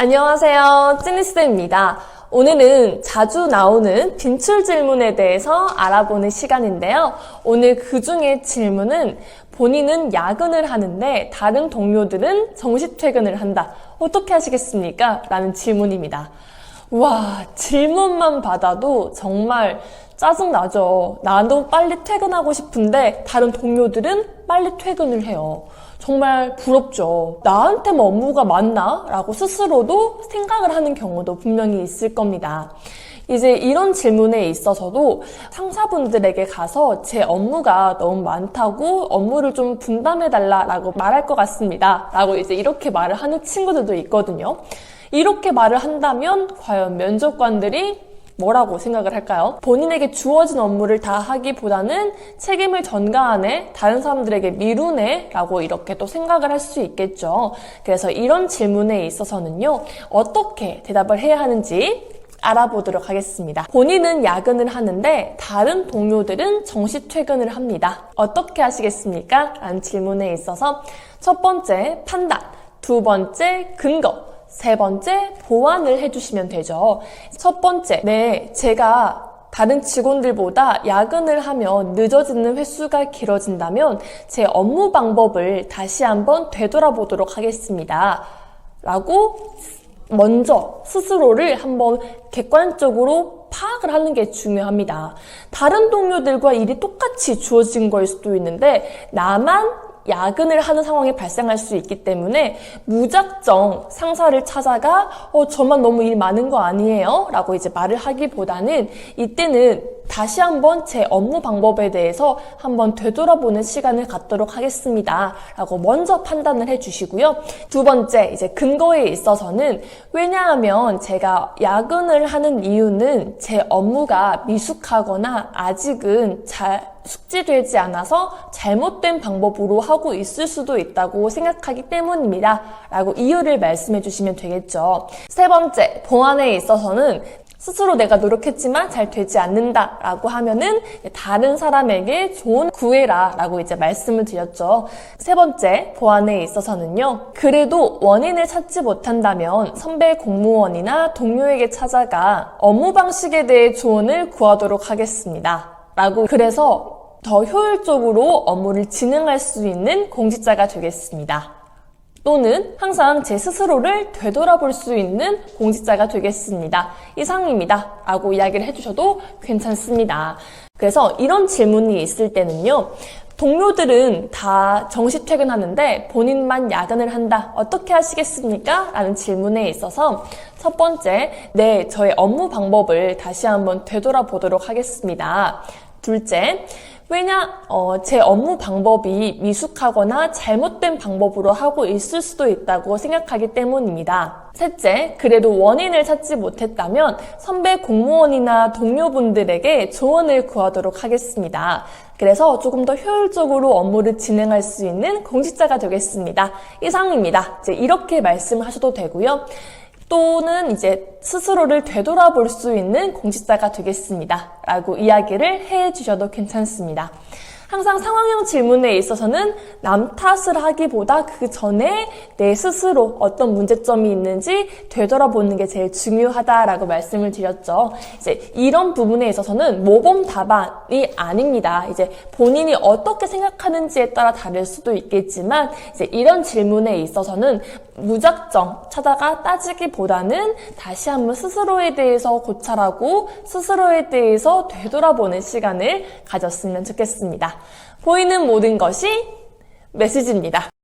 안녕하세요. 찐리스입니다. 오늘은 자주 나오는 빈출 질문에 대해서 알아보는 시간인데요. 오늘 그 중에 질문은 본인은 야근을 하는데 다른 동료들은 정시 퇴근을 한다. 어떻게 하시겠습니까? 라는 질문입니다. 와, 질문만 받아도 정말 짜증나죠. 나도 빨리 퇴근하고 싶은데 다른 동료들은 빨리 퇴근을 해요. 정말 부럽죠. 나한테만 업무가 많나? 라고 스스로도 생각을 하는 경우도 분명히 있을 겁니다. 이제 이런 질문에 있어서도 상사분들에게 가서 제 업무가 너무 많다고 업무를 좀 분담해달라라고 말할 것 같습니다. 라고 이제 이렇게 말을 하는 친구들도 있거든요. 이렇게 말을 한다면 과연 면접관들이 뭐라고 생각을 할까요? 본인에게 주어진 업무를 다 하기보다는 책임을 전가하네, 다른 사람들에게 미루네, 라고 이렇게 또 생각을 할 수 있겠죠. 그래서 이런 질문에 있어서는요, 어떻게 대답을 해야 하는지 알아보도록 하겠습니다. 본인은 야근을 하는데 다른 동료들은 정시 퇴근을 합니다. 어떻게 하시겠습니까? 라는 질문에 있어서 첫 번째 판단, 두 번째 근거, 세 번째, 보완을 해주시면 되죠. 첫 번째, 네, 제가 다른 직원들보다 야근을 하면 늦어지는 횟수가 길어진다면 제 업무 방법을 다시 한번 되돌아보도록 하겠습니다. 라고 먼저 스스로를 한번 객관적으로 파악을 하는 게 중요합니다. 다른 동료들과 일이 똑같이 주어진 걸 수도 있는데 나만 야근을 하는 상황이 발생할 수 있기 때문에 무작정 상사를 찾아가 어 저만 너무 일 많은 거 아니에요? 라고 이제 말을 하기보다는 이때는 다시 한번 제 업무 방법에 대해서 한번 되돌아보는 시간을 갖도록 하겠습니다. 라고 먼저 판단을 해주시고요. 두 번째, 이제 근거에 있어서는 왜냐하면 제가 야근을 하는 이유는 제 업무가 미숙하거나 아직은 잘 숙지되지 않아서 잘못된 방법으로 하고 있을 수도 있다고 생각하기 때문입니다. 라고 이유를 말씀해 주시면 되겠죠. 세 번째, 보안에 있어서는 스스로 내가 노력했지만 잘 되지 않는다 라고 하면은 다른 사람에게 좋은 구애라 라고 이제 말씀을 드렸죠. 세 번째, 보안에 있어서는요. 그래도 원인을 찾지 못한다면 선배 공무원이나 동료에게 찾아가 업무 방식에 대해 조언을 구하도록 하겠습니다. 라고 그래서 더 효율적으로 업무를 진행할 수 있는 공직자가 되겠습니다. 또는 항상 제 스스로를 되돌아볼 수 있는 공직자가 되겠습니다. 이상입니다. 라고 이야기를 해주셔도 괜찮습니다. 그래서 이런 질문이 있을 때는요. 동료들은 다 정시 퇴근하는데 본인만 야근을 한다. 어떻게 하시겠습니까? 라는 질문에 있어서 첫 번째, 네, 저의 업무 방법을 다시 한번 되돌아보도록 하겠습니다. 둘째, 왜냐, 어, 제 업무 방법이 미숙하거나 잘못된 방법으로 하고 있을 수도 있다고 생각하기 때문입니다. 셋째, 그래도 원인을 찾지 못했다면 선배 공무원이나 동료분들에게 조언을 구하도록 하겠습니다. 그래서 조금 더 효율적으로 업무를 진행할 수 있는 공직자가 되겠습니다. 이상입니다. 이제 이렇게 말씀하셔도 되고요. 또는 이제 스스로를 되돌아볼 수 있는 공직자가 되겠습니다. 라고 이야기를 해 주셔도 괜찮습니다. 항상 상황형 질문에 있어서는 남 탓을 하기보다 그 전에 내 스스로 어떤 문제점이 있는지 되돌아보는 게 제일 중요하다라고 말씀을 드렸죠. 이제 이런 부분에 있어서는 모범 답안이 아닙니다. 이제 본인이 어떻게 생각하는지에 따라 다를 수도 있겠지만 이제 이런 질문에 있어서는 무작정 찾아가 따지기보다는 다시 한번 스스로에 대해서 고찰하고 스스로에 대해서 되돌아보는 시간을 가졌으면 좋겠습니다. 보이는 모든 것이 메시지입니다.